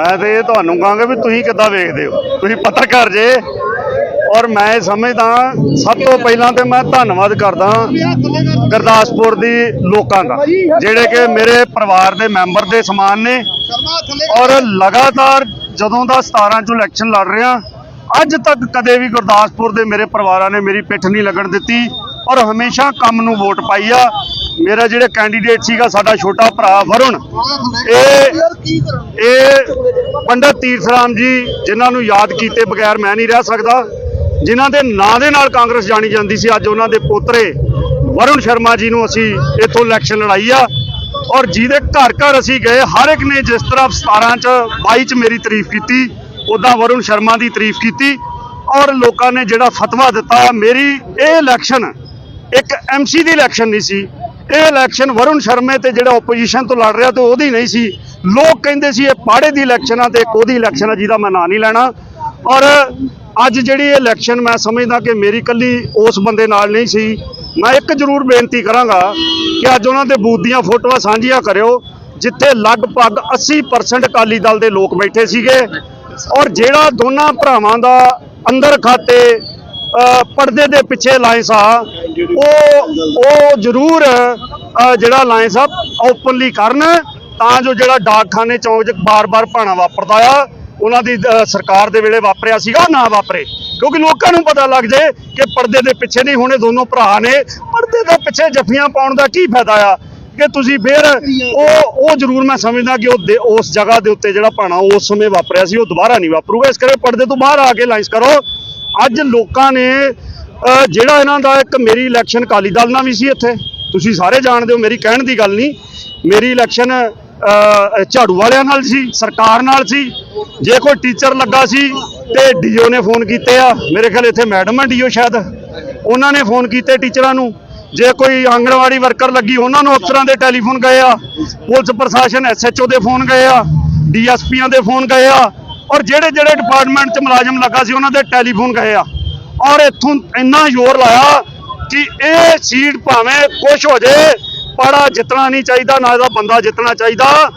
ਮੈਂ ਤੇ ਇਹ ਤੁਹਾਨੂੰ ਕਹਾਂਗਾ ਵੀ ਤੁਸੀਂ ਕਿੱਦਾਂ ਵੇਖਦੇ ਹੋ? ਤੁਸੀਂ ਪੱਤਰਕਾਰ ਜੇ। ਔਰ ਮੈਂ ਇਹ ਸਮਝਦਾ, ਸਭ ਤੋਂ ਪਹਿਲਾਂ ਤੇ ਮੈਂ ਧੰਨਵਾਦ ਕਰਦਾ ਗੁਰਦਾਸਪੁਰ ਦੀ ਲੋਕਾਂ ਦਾ, ਜਿਹੜੇ ਕਿ ਮੇਰੇ ਪਰਿਵਾਰ ਦੇ ਮੈਂਬਰ ਦੇ ਸਮਾਨ ਨੇ। ਔਰ ਲਗਾਤਾਰ ਜਦੋਂ ਦਾ 17 ਚ ਇਲੈਕਸ਼ਨ ਲੜ ਰਿਹਾ, ਅੱਜ ਤੱਕ ਕਦੇ ਵੀ ਗੁਰਦਾਸਪੁਰ ਦੇ ਮੇਰੇ ਪਰਿਵਾਰਾਂ ਨੇ ਮੇਰੀ ਪਿੱਠ ਨਹੀਂ ਲੱਗਣ ਦਿੱਤੀ। ਔਰ ਹਮੇਸ਼ਾ ਕੰਮ ਨੂੰ ਵੋਟ ਪਾਈ ਆ। ਮੇਰਾ ਜਿਹੜੇ ਕੈਂਡੀਡੇਟ ਸੀਗਾ, ਸਾਡਾ ਛੋਟਾ ਭਰਾ ਵਰੁਣ, ਇਹ ਇਹ ਪੰਡਤ ਤੀਰਥ ਰਾਮ ਜੀ, ਜਿਨ੍ਹਾਂ ਨੂੰ ਯਾਦ ਕੀਤੇ ਬਗੈਰ ਮੈਂ ਨਹੀਂ ਰਹਿ ਸਕਦਾ, ਜਿਨ੍ਹਾਂ ਦੇ ਨਾਂ ਦੇ ਨਾਲ ਕਾਂਗਰਸ ਜਾਣੀ ਜਾਂਦੀ ਸੀ, ਅੱਜ ਉਹਨਾਂ ਦੇ ਪੋਤਰੇ ਵਰੁਣ ਸ਼ਰਮਾ ਜੀ ਨੂੰ ਅਸੀਂ ਇੱਥੋਂ ਇਲੈਕਸ਼ਨ ਲੜਾਈ ਆ। ਔਰ ਜਿਹਦੇ ਘਰ ਘਰ ਅਸੀਂ ਗਏ, ਹਰ ਇੱਕ ਨੇ ਜਿਸ ਤਰ੍ਹਾਂ 17 ਚ 22 ਚ ਮੇਰੀ ਤਾਰੀਫ ਕੀਤੀ ਉਦਾਂ ਵਰੁਣ ਸ਼ਰਮਾ ਦੀ ਤਾਰੀਫ ਕੀਤੀ। ਔਰ ਲੋਕਾਂ ਨੇ ਜਿਹੜਾ ਫਤਵਾ ਦਿੱਤਾ, ਮੇਰੀ ਇਹ ਇਲੈਕਸ਼ਨ ਇੱਕ ਐਮਸੀ ਦੀ ਇਲੈਕਸ਼ਨ ਨਹੀਂ ਸੀ। ਇਹ ਇਲੈਕਸ਼ਨ ਵਰੁਣ ਸ਼ਰਮੇ ਤੇ ਜਿਹੜਾ ਆਪੋਜੀਸ਼ਨ ਤੋਂ ਲੜ ਰਿਹਾ ਤੇ ਉਹਦੀ ਨਹੀਂ ਸੀ। ਲੋਕ ਕਹਿੰਦੇ ਸੀ ਇਹ ਪਾੜੇ ਦੀ ਇਲੈਕਸ਼ਨ ਆ ਤੇ ਇੱਕ ਉਹਦੀ ਇਲੈਕਸ਼ਨ ਆ ਜਿਹਦਾ ਮੈਂ ਨਾਂ ਨਹੀਂ ਲੈਣਾ। ਔਰ ਅੱਜ ਜਿਹੜੀ ਇਹ ਇਲੈਕਸ਼ਨ ਮੈਂ ਸਮਝਦਾ ਕਿ ਮੇਰੀ ਕੱਲੀ ਉਸ ਬੰਦੇ ਨਾਲ ਨਹੀਂ ਸੀ। ਮੈਂ ਇੱਕ ਜ਼ਰੂਰ ਬੇਨਤੀ ਕਰਾਂਗਾ ਕਿ ਅੱਜ ਉਹਨਾਂ ਦੇ ਬੂਥ ਦੀਆਂ ਫੋਟੋਆਂ ਸਾਂਝੀਆਂ ਕਰਿਓ, ਜਿੱਥੇ ਲਗਭਗ 80% ਅਕਾਲੀ ਦਲ ਦੇ ਲੋਕ ਬੈਠੇ ਸੀਗੇ। ਔਰ ਜਿਹੜਾ ਦੋਨਾਂ ਭਰਾਵਾਂ ਦਾ ਅੰਦਰ ਖਾਤੇ ਪਰਦੇ ਦੇ ਪਿੱਛੇ ਲਾਇੰਸ ਆ ਉਹ ਉਹ ਜ਼ਰੂਰ ਜਿਹੜਾ ਲਾਇੰਸ ਆ ਓਪਨਲੀ ਕਰਨ, ਤਾਂ ਜੋ ਜਿਹੜਾ ਡਾਕਖਾਨੇ ਚੌਂਕ 'ਚ ਬਾਰ-ਬਾਰ ਭਾਣਾ ਵਾਪਰਦਾ ਆ, ਉਹਨਾਂ ਦੀ ਸਰਕਾਰ ਦੇ ਵੇਲੇ ਵਾਪਰਿਆ ਸੀਗਾ, ਨਾ ਵਾਪਰੇ। ਕਿਉਂਕਿ ਲੋਕਾਂ ਨੂੰ ਪਤਾ ਲੱਗ ਜੇ ਕਿ ਪਰਦੇ ਦੇ ਪਿੱਛੇ ਨਹੀਂ, ਹੋਣੇ ਦੋਨੋਂ ਭਰਾ ਨੇ, ਪਰਦੇ ਦੇ ਪਿੱਛੇ ਜੱਫੀਆਂ ਪਾਉਣ ਦਾ ਕੀ ਫਾਇਦਾ ਆ? ਕਿ ਤੁਸੀਂ ਫੇਰ ਉਹ ਉਹ ਜ਼ਰੂਰ ਮੈਂ ਸਮਝਦਾ ਕਿ ਉਹ ਦੇ- ਉਸ ਜਗ੍ਹਾ ਦੇ ਉੱਤੇ ਜਿਹੜਾ ਭਾਣਾ ਉਸ ਸਮੇਂ ਵਾਪਰਿਆ ਸੀ, ਉਹ ਦੁਬਾਰਾ ਨਹੀਂ ਵਾਪਰੂਗਾ। ਇਸ ਕਰਕੇ ਪਰਦੇ ਤੋਂ ਬਾਹਰ ਆ ਕੇ ਲਾਈਨਸ ਕਰੋ। ਅੱਜ ਲੋਕਾਂ ਨੇ ਜਿਹੜਾ ਇਹਨਾਂ ਦਾ ਇੱਕ ਮੇਰੀ ਇਲੈਕਸ਼ਨ ਅਕਾਲੀ ਦਲ ਨਾਲ ਵੀ ਸੀ ਇੱਥੇ। ਤੁਸੀਂ ਸਾਰੇ ਜਾਣਦੇ ਹੋ, ਮੇਰੀ ਕਹਿਣ ਦੀ ਗੱਲ ਨਹੀਂ। ਮੇਰੀ ਇਲੈਕਸ਼ਨ ਝਾੜੂ ਵਾਲਿਆਂ ਨਾਲ ਸੀ, ਸਰਕਾਰ ਨਾਲ ਸੀ। ਜੇ ਕੋਈ ਟੀਚਰ ਲੱਗਾ ਸੀ ਤੇ ਡੀਓ ਨੇ ਫੋਨ ਕੀਤੇ ਆ। ਮੇਰੇ ਖਿਆਲ ਇੱਥੇ ਮੈਡਮ ਆ ਡੀਓ ਸ਼ਾਇਦ। ਉਹਨਾਂ ਨੇ ਫੋਨ ਕੀਤੇ ਟੀਚਰਾਂ ਨੂੰ। ਜੇ ਕੋਈ ਆਂਗਣਵਾੜੀ ਵਰਕਰ ਲੱਗੀ, ਉਹਨਾਂ ਨੂੰ ਅਫਸਰਾਂ ਦੇ ਟੈਲੀਫੋਨ ਗਏ ਆ। ਪੁਲਿਸ ਪ੍ਰਸ਼ਾਸਨ ਐਸਐਚਓ ਦੇ ਫੋਨ ਗਏ ਆ। ਡੀਐਸਪੀਆਂ ਦੇ ਫੋਨ ਗਏ ਆ। ਔਰ ਜਿਹੜੇ ਜਿਹੜੇ ਡਿਪਾਰਟਮੈਂਟ 'ਚ ਮੁਲਾਜ਼ਮ ਲੱਗਾ ਸੀ ਉਹਨਾਂ ਦੇ ਟੈਲੀਫੋਨ ਗਏ ਆ। ਔਰ ਇੱਥੋਂ ਇੰਨਾ ਜ਼ੋਰ ਲਾਇਆ ਕਿ ਇਹ ਸੀਟ ਭਾਵੇਂ ਕੁਛ ਹੋ ਜੇ ਪਾੜਾ ਜਿੱਤਣਾ ਨਹੀਂ ਚਾਹੀਦਾ ਨਾ ਇਹਦਾ ਬੰਦਾ ਜਿੱਤਣਾ ਚਾਹੀਦਾ।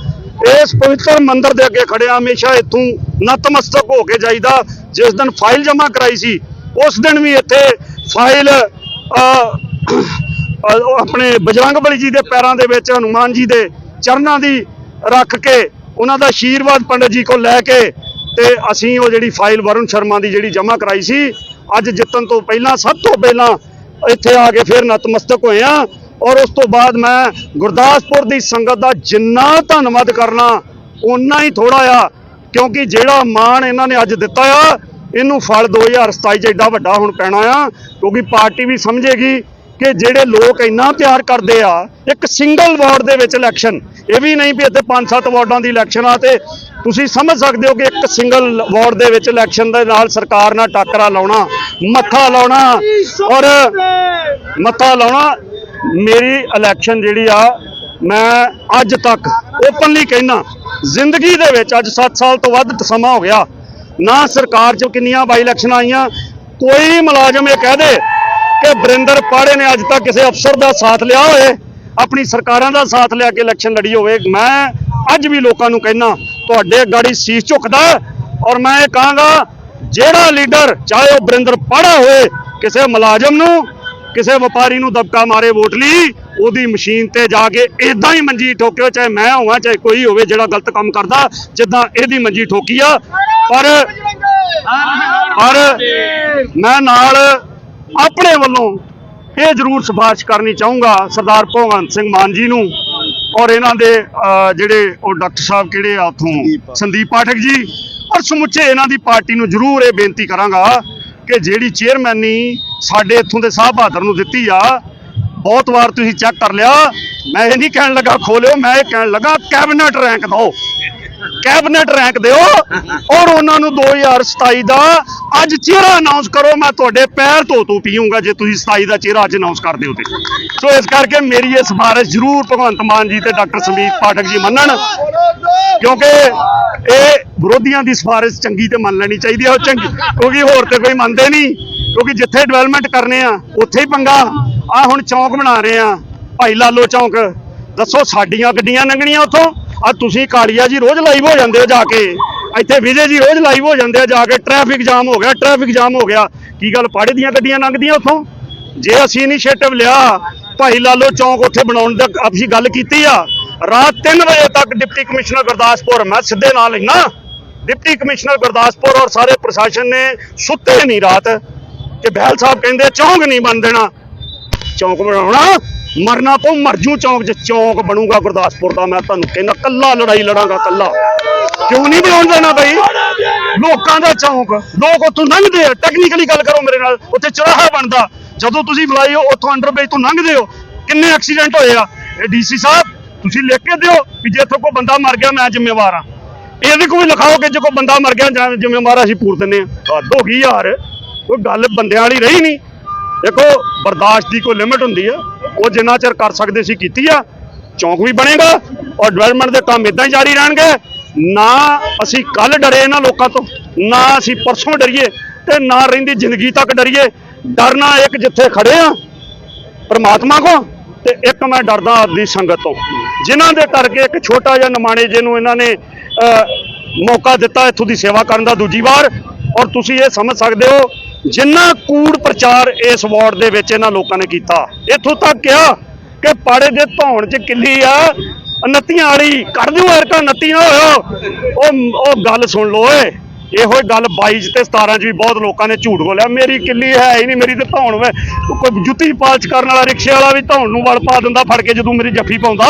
ਇਸ ਪਵਿੱਤਰ ਮੰਦਰ ਦੇ ਅੱਗੇ ਖੜਿਆ ਹਮੇਸ਼ਾ ਇੱਥੋਂ ਨਤਮਸਤਕ ਹੋ ਕੇ ਜਾਈਦਾ। ਜਿਸ ਦਿਨ ਫਾਈਲ ਜਮ੍ਹਾਂ ਕਰਾਈ ਸੀ ਉਸ ਦਿਨ ਵੀ ਇੱਥੇ ਫਾਈਲ ਅ, ਅ, ਉਹ ਆਪਣੇ ਬਜਰੰਗਬਲੀ ਜੀ ਦੇ ਪੈਰਾਂ ਦੇ ਵਿੱਚ ਹਨੂਮਾਨ ਜੀ ਦੇ ਚਰਨਾਂ ਦੀ ਰੱਖ ਕੇ ਉਹਨਾਂ ਦਾ ਆਸ਼ੀਰਵਾਦ ਪੰਡਤ ਜੀ ਕੋਲ ਲੈ ਕੇ ਤੇ ਅਸੀਂ ਉਹ ਜਿਹੜੀ ਫਾਈਲ ਵਰੁਣ ਸ਼ਰਮਾ ਦੀ ਜਿਹੜੀ ਜਮ੍ਹਾਂ ਕਰਾਈ ਸੀ, ਅੱਜ ਜਿੱਤਣ ਤੋਂ ਪਹਿਲਾਂ, ਸਭ ਤੋਂ ਪਹਿਲਾਂ ਇੱਥੇ ਆ ਕੇ ਫਿਰ ਨਤਮਸਤਕ ਹੋਏ ਆ ਔਰ ਉਸ ਤੋਂ ਬਾਅਦ ਮੈਂ ਗੁਰਦਾਸਪੁਰ ਦੀ ਸੰਗਤ ਦਾ ਜਿੰਨਾ ਧੰਨਵਾਦ ਕਰਨਾ ਉਨਾ ਹੀ ਥੋੜਾ ਆ, ਕਿਉਂਕਿ ਜਿਹੜਾ ਮਾਣ ਇਹਨਾਂ ਨੇ ਅੱਜ ਦਿੱਤਾ ਆ, ਇਹਨੂੰ ਫਲ 2027 ਚ ਐਡਾ ਵੱਡਾ ਹੁਣ ਪੈਣਾ ਆ, ਕਿਉਂਕਿ ਪਾਰਟੀ ਵੀ ਸਮਝੇਗੀ ਕਿ ਜਿਹੜੇ ਲੋਕ ਇੰਨਾ ਪਿਆਰ ਕਰਦੇ ਆ, ਇੱਕ ਸਿੰਗਲ ਵਾਰਡ ਦੇ ਵਿੱਚ ਇਲੈਕਸ਼ਨ ਇਹ ਵੀ ਨਹੀਂ ਵੀ ਇੱਥੇ 5-7 ਵਾਰਡਾਂ ਦੀ ਇਲੈਕਸ਼ਨ ਆ ਤੇ ਤੁਸੀਂ ਸਮਝ ਸਕਦੇ ਹੋ ਕਿ ਇੱਕ ਸਿੰਗਲ ਵਾਰਡ ਦੇ ਵਿੱਚ ਇਲੈਕਸ਼ਨ ਦੇ ਨਾਲ ਸਰਕਾਰ ਨਾਲ ਟਾਕਰਾ ਲਾਉਣਾ, ਮੱਥਾ ਲਾਉਣਾ ਔਰ ਮੱਥਾ ਲਾਉਣਾ, ਮੇਰੀ ਇਲੈਕਸ਼ਨ ਜਿਹੜੀ ਆ, ਮੈਂ ਅੱਜ ਤੱਕ ਓਪਨਲੀ ਕਹਿਣਾ ਜ਼ਿੰਦਗੀ ਦੇ ਵਿੱਚ ਅੱਜ 7 ਸਾਲ ਤੋਂ ਵੱਧ ਸਮਾਂ ਹੋ ਗਿਆ, ਨਾ ਸਰਕਾਰ 'ਚੋਂ ਕਿੰਨੀਆਂ ਬਾਈ ਇਲੈਕਸ਼ਨਾਂ ਆਈਆਂ, ਕੋਈ ਮੁਲਾਜ਼ਮ ਇਹ ਕਹਿ ਦੇ ਕਿ ਬਰਿੰਦਰ ਪਾੜੇ ਨੇ ਅੱਜ ਤੱਕ ਕਿਸੇ ਅਫਸਰ ਦਾ ਸਾਥ ਲਿਆ ਹੋਏ ਆਪਣੀ ਸਰਕਾਰਾਂ ਦਾ ਸਾਥ ਲਿਆ ਕੇ ਇਲੈਕਸ਼ਨ ਲੜੀ ਹੋਵੇ, ਮੈਂ ਅੱਜ ਵੀ ਲੋਕਾਂ ਨੂੰ ਕਹਿਣਾ ਤੁਹਾਡੇ ਗਾੜੀ ਸੀਸ ਝੁਕਦਾ ਔਰ ਮੈਂ ਇਹ ਕਹਾਂਗਾ, ਜਿਹੜਾ ਲੀਡਰ, ਚਾਹੇ ਉਹ ਬਰਿੰਦਰ ਪਾੜਾ ਹੋਏ ਕਿਸੇ ਮੁਲਾਜ਼ਮ ਨੂੰ, ਕਿਸੇ ਵਪਾਰੀ ਨੂੰ ਦਬਕਾ ਮਾਰੇ ਵੋਟ ਲਈ, ਉਹਦੀ ਮਸ਼ੀਨ ਤੇ ਜਾ ਕੇ ਇਦਾਂ ਹੀ ਮੰਜੀ ਠੋਕਿਓ, ਚਾਹੇ ਮੈਂ ਹੋਵਾਂ, ਚਾਹੇ ਕੋਈ ਹੋਵੇ, ਜਿਹੜਾ ਗਲਤ ਕੰਮ ਕਰਦਾ, ਜਿੱਦਾਂ ਇਹਦੀ ਮੰਜੀ ਠੋਕੀ ਆ। ਪਰ ਪਰ ਮੈਂ ਨਾਲ ਆਪਣੇ ਵੱਲੋਂ ਇਹ ਜ਼ਰੂਰ ਸਿਫਾਰਿਸ਼ ਕਰਨੀ ਚਾਹੂੰਗਾ, ਸਰਦਾਰ ਭਗਵੰਤ ਸਿੰਘ ਮਾਨ ਜੀ ਨੂੰ। ਔਰ ਇਹਨਾਂ ਦੇ ਜਿਹੜੇ ਉਹ ਡਾਕਟਰ ਸਾਹਿਬ ਕਿਹੜੇ ਆ ਉਥੋਂ? ਸੰਦੀਪ ਪਾਠਕ ਜੀ ਔਰ ਸਮੁੱਚੇ ਇਹਨਾਂ ਦੀ ਪਾਰਟੀ ਨੂੰ ਜ਼ਰੂਰ ਇਹ ਬੇਨਤੀ ਕਰਾਂਗਾ ਕਿ ਜਿਹੜੀ ਚੇਅਰਮੈਨੀ ਸਾਡੇ ਇੱਥੋਂ ਦੇ ਸਾਹਿਬ ਬਹਾਦਰ ਨੂੰ ਦਿੱਤੀ ਆ ਬਹੁਤ ਵਾਰ ਤੁਸੀਂ ਚੈੱਕ ਕਰ ਲਿਆ। ਮੈਂ ਇਹ ਨਹੀਂ ਕਹਿਣ ਲੱਗਾ ਖੋਲਿਓ ਮੈਂ ਇਹ ਕਹਿਣ ਲੱਗਾ ਕੈਬਨਿਟ ਰੈਂਕ ਦਿਓ। ਕੈਬਨਿਟ ਰੈਂਕ ਦਿਓ ਔਰ ਉਹਨਾਂ ਨੂੰ 2027 ਦਾ ਅੱਜ ਚਿਹਰਾ ਅਨਾਉਂਸ ਕਰੋ, ਮੈਂ ਤੁਹਾਡੇ ਪੈਰ ਧੋ ਧੋ ਪੀਊਂਗਾ ਜੇ ਤੁਸੀਂ 27 ਦਾ ਚਿਹਰਾ ਅੱਜ ਅਨਾਉਂਸ ਕਰ ਦਿਓ ਤੇ। ਸੋ ਇਸ ਕਰਕੇ ਮੇਰੀ ਇਹ ਸਿਫਾਰਿਸ਼ ਜ਼ਰੂਰ ਭਗਵੰਤ ਮਾਨ ਜੀ ਤੇ ਡਾਕਟਰ ਸੰਦੀਪ ਪਾਠਕ ਜੀ ਮੰਨਣ, ਕਿਉਂਕਿ ਇਹ ਵਿਰੋਧੀਆਂ ਦੀ ਸਿਫਾਰਿਸ਼ ਚੰਗੀ ਤੇ ਮੰਨ ਲੈਣੀ ਚਾਹੀਦੀ ਹੈ ਉਹ ਚੰਗੀ, ਕਿਉਂਕਿ ਹੋਰ ਤੇ ਕੋਈ ਮੰਨਦੇ ਨਹੀਂ, ਕਿਉਂਕਿ ਜਿੱਥੇ ਡਿਵੈਲਪਮੈਂਟ ਕਰਨੇ ਆ, ਉੱਥੇ ਹੀ ਪੰਗਾ। ਆ ਹੁਣ ਚੌਂਕ ਬਣਾ ਰਹੇ ਆ, ਭਾਈ ਲਾਲੋ ਚੌਂਕ। ਦੱਸੋ ਸਾਡੀਆਂ ਗੱਡੀਆਂ ਲੰਘਣੀਆਂ ਉੱਥੋਂ? ਆ ਤੁਸੀਂ ਕਾਲੀਆ ਜੀ ਰੋਜ਼ ਲਾਈਵ ਹੋ ਜਾਂਦੇ ਹੋ ਜਾ ਕੇ। ਇੱਥੇ ਵਿਜੇ ਜੀ ਰੋਜ਼ ਲਾਈਵ ਹੋ ਜਾਂਦੇ ਆ ਜਾ ਕੇ। ਟ੍ਰੈਫਿਕ ਜਾਮ ਹੋ ਗਿਆ, ਟ੍ਰੈਫਿਕ ਜਾਮ ਹੋ ਗਿਆ। ਕੀ ਗੱਲ ਪਾੜੇ ਦੀਆਂ ਗੱਡੀਆਂ ਲੰਘਦੀਆਂ ਉੱਥੋਂ? ਜੇ ਅਸੀਂ ਇਨੀਸ਼ੀਏਟਿਵ ਲਿਆ, ਭਾਈ ਲਾਲੋ ਚੌਂਕ ਉੱਥੇ ਬਣਾਉਣ ਦਾ ਅਸੀਂ ਗੱਲ ਕੀਤੀ ਆ। ਰਾਤ 3 ਵਜੇ ਤੱਕ ਡਿਪਟੀ ਕਮਿਸ਼ਨਰ ਗੁਰਦਾਸਪੁਰ, ਮੈਂ ਸਿੱਧੇ ਨਾਲ ਲੈਣਾ। ਡਿਪਟੀ ਕਮਿਸ਼ਨਰ ਗੁਰਦਾਸਪੁਰ ਔਰ ਸਾਰੇ ਪ੍ਰਸ਼ਾਸਨ ਨੇ ਸੁੱਤੇ ਨਹੀਂ ਰਾਤ। ਕਿ ਬਹਿਲ ਸਾਹਿਬ ਕਹਿੰਦੇ ਚੌਂਕ ਨਹੀਂ ਬਣ ਦੇਣਾ। ਚੌਂਕ ਬਣਾਉਣਾ। ਮਰਨਾ ਤੋਂ ਮਰਜੂ ਚੌਂਕ 'ਚ, ਚੌਂਕ ਬਣੂਗਾ ਗੁਰਦਾਸਪੁਰ ਦਾ, ਮੈਂ ਤੁਹਾਨੂੰ ਕਹਿੰਦਾ ਕੱਲਾ ਲੜਾਈ ਲੜਾਂਗਾ, ਕੱਲਾ। ਕਿਉਂ ਨਹੀਂ ਬਣਾਉਣ ਦੇਣਾ ਬਈ? ਲੋਕਾਂ ਦਾ ਚੌਂਕ, ਲੋਕ ਉੱਥੋਂ ਲੰਘਦੇ ਆ। ਟੈਕਨੀਕਲੀ ਗੱਲ ਕਰੋ ਮੇਰੇ ਨਾਲ, ਉੱਥੇ ਚੌਰਾਹਾ ਬਣਦਾ। ਜਦੋਂ ਤੁਸੀਂ ਬੁਲਾਈ ਹੋ, ਉੱਥੋਂ ਅੰਡਰਬ੍ਰਿਜ ਤੋਂ ਲੰਘਦੇ ਹੋ, ਕਿੰਨੇ ਐਕਸੀਡੈਂਟ ਹੋਏ ਆ? ਇਹ ਡੀਸੀ ਸਾਹਿਬ, ਤੁਸੀਂ ਲਿਖ ਕੇ ਦਿਓ ਕਿ ਜੇ ਇੱਥੋਂ ਕੋਈ ਬੰਦਾ ਮਰ ਗਿਆ, ਮੈਂ ਜ਼ਿੰਮੇਵਾਰ ਆ ਇਹਦੇ ਕੋਈ ਲਿਖਾਓ ਕਿ ਜੇ ਕੋਈ ਬੰਦਾ ਮਰ ਗਿਆ, ਜਾਂ ਜ਼ਿੰਮੇਵਾਰ ਅਸੀਂ ਪੂਰ ਦਿੰਨੇ ਆ ਹੱਦ ਹੋ ਗਈ ਯਾਰ, ਕੋਈ ਗੱਲ ਬੰਦਿਆਂ ਵਾਲੀ ਰਹੀ ਨਹੀਂ। ਦੇਖੋ, ਬਰਦਾਸ਼ਤ ਦੀ ਕੋਈ ਲਿਮਿਟ ਹੁੰਦੀ ਆ। ਉਹ ਜਿੰਨਾ ਚਿਰ ਕਰ ਸਕਦੇ ਸੀ ਕੀਤੀ ਆ, ਚੌਂਕ ਵੀ ਬਣੇਗਾ ਔਰ ਡਿਵੈਲਪਮੈਂਟ ਦੇ ਕੰਮ ਇਦਾਂ ਹੀ ਜਾਰੀ ਰਹਿਣਗੇ। ਨਾ ਅਸੀਂ ਕੱਲ ਡਰੇ ਇਹਨਾਂ ਲੋਕਾਂ ਤੋਂ, ਨਾ ਅਸੀਂ ਪਰਸੋਂ ਡਰੀਏ ਤੇ ਨਾ ਰਹਿੰਦੀ ਜ਼ਿੰਦਗੀ ਤੱਕ ਡਰੀਏ। ਡਰਨਾ ਇੱਕ ਜਿੱਥੇ ਖੜੇ ਆ, ਪਰਮਾਤਮਾ ਕੋ ਤੇ ਇੱਕ ਮੈਂ ਡਰਦਾ ਆਪਦੀ ਸੰਗਤ ਤੋਂ। ਜਿਨ੍ਹਾਂ ਦੇ ਕਰਕੇ ਇੱਕ ਛੋਟਾ ਜਿਹਾ ਨਮਾਣੇ ਜਿਹਨੂੰ ਇਹਨਾਂ ਨੇ ਮੌਕਾ ਦਿੱਤਾ ਇੱਥੋਂ ਦੀ ਸੇਵਾ ਕਰਨ ਦਾ ਦੂਜੀ ਵਾਰ, ਔਰ ਤੁਸੀਂ ਇਹ ਸਮਝ ਸਕਦੇ ਹੋ ਜਿੰਨਾ ਕੂੜ ਪ੍ਰਚਾਰ ਇਸ ਵਾਰਡ ਦੇ ਵਿੱਚ ਇਹਨਾਂ ਲੋਕਾਂ ਨੇ ਕੀਤਾ, ਇੱਥੋਂ ਤੱਕ ਕਿਹਾ ਕਿ ਪਾੜੇ ਦੇ ਧੌਣ 'ਚ ਕਿੱਲੀ ਆ, ਨੱਤੀਆਂ ਵਾਲੀ ਕਰ ਦਿਓ ਐਰਕਾ ਨੱਤੀ ਨਾ ਹੋਇਓ ਉਹ ਉਹ ਗੱਲ ਸੁਣ ਲਓ ਏ ਇਹੋ ਹੀ ਗੱਲ 22 'ਚ ਤੇ 17 'ਚ ਵੀ ਬਹੁਤ ਲੋਕਾਂ ਨੇ ਝੂਠ ਬੋਲਿਆ, ਮੇਰੀ ਕਿੱਲੀ ਹੈ ਹੀ ਨਹੀਂ, ਮੇਰੀ ਤੇ ਧੌਣ ਵੇ, ਕੋਈ ਜੁੱਤੀ ਪਾਲਚ ਕਰਨ ਵਾਲਾ, ਰਿਕਸ਼ੇ ਵਾਲਾ ਵੀ ਧੌਣ ਨੂੰ ਵਲ ਪਾ ਦਿੰਦਾ, ਫੜ ਕੇ ਜਦੋਂ ਮੇਰੀ ਜੱਫੀ ਪਾਉਂਦਾ,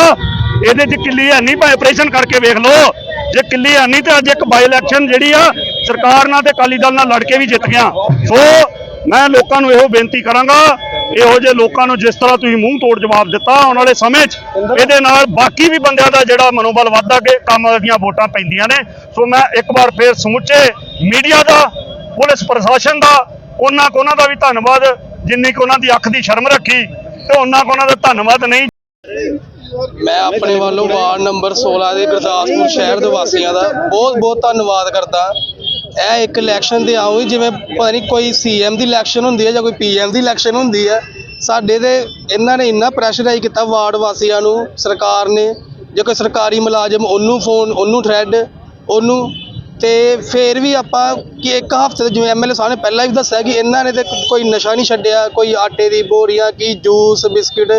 ਇਹਦੇ 'ਚ ਕਿੱਲੀ ਹੈ ਨਹੀਂ, ਭਾਵੇਂ ਆਪਰੇਸ਼ਨ ਕਰਕੇ ਵੇਖ ਲਓ, ਜੇ ਕਿੱਲੀ ਹੈ ਨਹੀਂ ਤੇ ਅੱਜ ਇੱਕ ਬਾਈ ਇਲੈਕਸ਼ਨ ਜਿਹੜੀ ਆ ਸਰਕਾਰ ਨਾਲ ਤੇ ਅਕਾਲੀ ਦਲ ਨਾਲ ਲੜ ਕੇ ਵੀ ਜਿੱਤ ਗਿਆ। ਸੋ ਮੈਂ ਲੋਕਾਂ ਨੂੰ ਇਹੋ ਬੇਨਤੀ ਕਰਾਂਗਾ, ਇਹੋ ਜਿਹੇ ਲੋਕਾਂ ਨੂੰ ਜਿਸ ਤਰ੍ਹਾਂ ਤੁਸੀਂ ਮੂੰਹ ਤੋੜ ਜਵਾਬ ਦਿੱਤਾ ਆਉਣ ਵਾਲੇ ਸਮੇਂ 'ਚ, ਇਹਦੇ ਨਾਲ ਬਾਕੀ ਵੀ ਬੰਦਿਆਂ ਦਾ ਜਿਹੜਾ ਮਨੋਬਲ ਵੱਧਦਾ ਕਿ ਕੰਮ ਦੀਆਂ ਵੋਟਾਂ ਪੈਂਦੀਆਂ ਨੇ। ਸੋ ਮੈਂ ਇੱਕ ਵਾਰ ਫੇਰ ਸਮੁੱਚੇ ਮੀਡੀਆ ਦਾ, ਪੁਲਿਸ ਪ੍ਰਸ਼ਾਸਨ ਦਾ, ਉਹਨਾਂ ਕੋ ਉਹਨਾਂ ਦਾ ਵੀ ਧੰਨਵਾਦ, ਜਿੰਨੀ ਕੁ ਉਹਨਾਂ ਦੀ ਅੱਖ ਦੀ ਸ਼ਰਮ ਰੱਖੀ ਤੇ ਉਹਨਾਂ ਕੋ ਉਹਨਾਂ ਦਾ ਧੰਨਵਾਦ ਨਹੀਂ। ਮੈਂ ਆਪਣੇ ਵੱਲੋਂ ਵਾਰਡ ਨੰਬਰ 16 ਦੇ ਗੁਰਦਾਸਪੁਰ ਸ਼ਹਿਰ ਦੇ ਵਾਸੀਆਂ ਦਾ ਬਹੁਤ ਬਹੁਤ ਧੰਨਵਾਦ ਕਰਦਾ। ਇਹ ਇੱਕ ਇਲੈਕਸ਼ਨ ਤੇ ਆਉਂ ਜਿਵੇਂ ਪਤਾ ਨਹੀਂ ਕੋਈ ਸੀਐਮ ਦੀ ਇਲੈਕਸ਼ਨ ਹੁੰਦੀ ਹੈ ਜਾਂ ਕੋਈ ਪੀਐਮ ਦੀ ਇਲੈਕਸ਼ਨ ਹੁੰਦੀ ਹੈ, ਸਾਡੇ ਤੇ ਇਹਨਾਂ ਨੇ ਇੰਨਾ ਪ੍ਰੈਸ਼ਰਾਈਜ਼ ਕੀਤਾ ਵਾਰਡ ਵਾਸੀਆਂ ਨੂੰ, ਸਰਕਾਰ ਨੇ, ਜੇ ਕੋਈ ਸਰਕਾਰੀ ਮੁਲਾਜ਼ਮ ਉਹਨੂੰ ਫੋਨ ਉਹਨੂੰ ਥ੍ਰੈਡ ਉਹਨੂੰ ਤੇ ਫੇਰ ਵੀ ਆਪਾਂ ਕਿ ਇੱਕ ਹਫ਼ਤੇ ਜਿਵੇਂ ਐਮਐਲਏ ਸਾਹਿਬ ਨੇ ਪਹਿਲਾਂ ਵੀ ਦੱਸਿਆ ਕਿ ਇਹਨਾਂ ਨੇ ਤੇ ਕੋਈ ਨਸ਼ਾ ਨਹੀਂ ਛੱਡਿਆ ਕੋਈ ਆਟੇ ਦੀ ਬੋਰੀਆਂ ਕੀ ਜੂਸ ਬਿਸਕਿਟ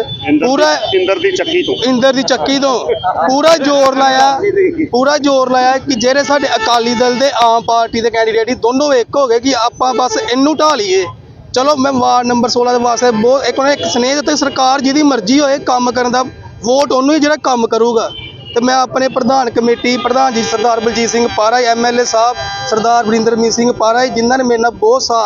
ਪੂਰਾ ਇੰਦਰ ਦੀ ਚੱਕੀ ਤੋਂ। ਇੰਦਰ ਦੀ ਚੱਕੀ ਤੋਂ ਪੂਰਾ ਜ਼ੋਰ ਲਾਇਆ ਪੂਰਾ ਜ਼ੋਰ ਲਾਇਆ ਕਿ ਜਿਹੜੇ ਸਾਡੇ ਅਕਾਲੀ ਦਲ ਦੇ ਆਮ ਪਾਰਟੀ ਦੇ ਕੈਂਡੀਡੇਟ ਹੀ ਦੋਨੋਂ ਇੱਕ ਹੋ ਗਏ ਕਿ ਆਪਾਂ ਬਸ ਇਹਨੂੰ ਢਾ ਲਈਏ। ਚਲੋ ਮੈਂ ਵਾਰਡ ਨੰਬਰ 16 ਦੇ ਵਾਸਤੇ ਬਹੁਤ ਇੱਕ ਉਹਨੇ ਇੱਕ ਸਨੇਹ ਦਿੱਤਾ ਸਰਕਾਰ ਜਿਹਦੀ ਮਰਜ਼ੀ ਹੋਏ ਕੰਮ ਕਰਨ ਦਾ ਵੋਟ ਉਹਨੂੰ ਹੀ ਜਿਹੜਾ ਕੰਮ ਕਰੂਗਾ। ਤੇ ਮੈਂ ਆਪਣੇ ਪ੍ਰਧਾਨ ਕਮੇਟੀ, ਪ੍ਰਧਾਨ ਜੀ ਸਰਦਾਰ ਬਲਜੀਤ ਸਿੰਘ ਪਾਰਾ ਐਮਐਲਏ ਸਾਹਿਬ, ਸਰਦਾਰ ਵਰਿੰਦਰਮੀਤ ਸਿੰਘ ਪਾਰਾ ਜਿਨ੍ਹਾਂ ਨੇ ਮੇਰੇ ਨਾਲ ਬਹੁਤ ਸਾਥ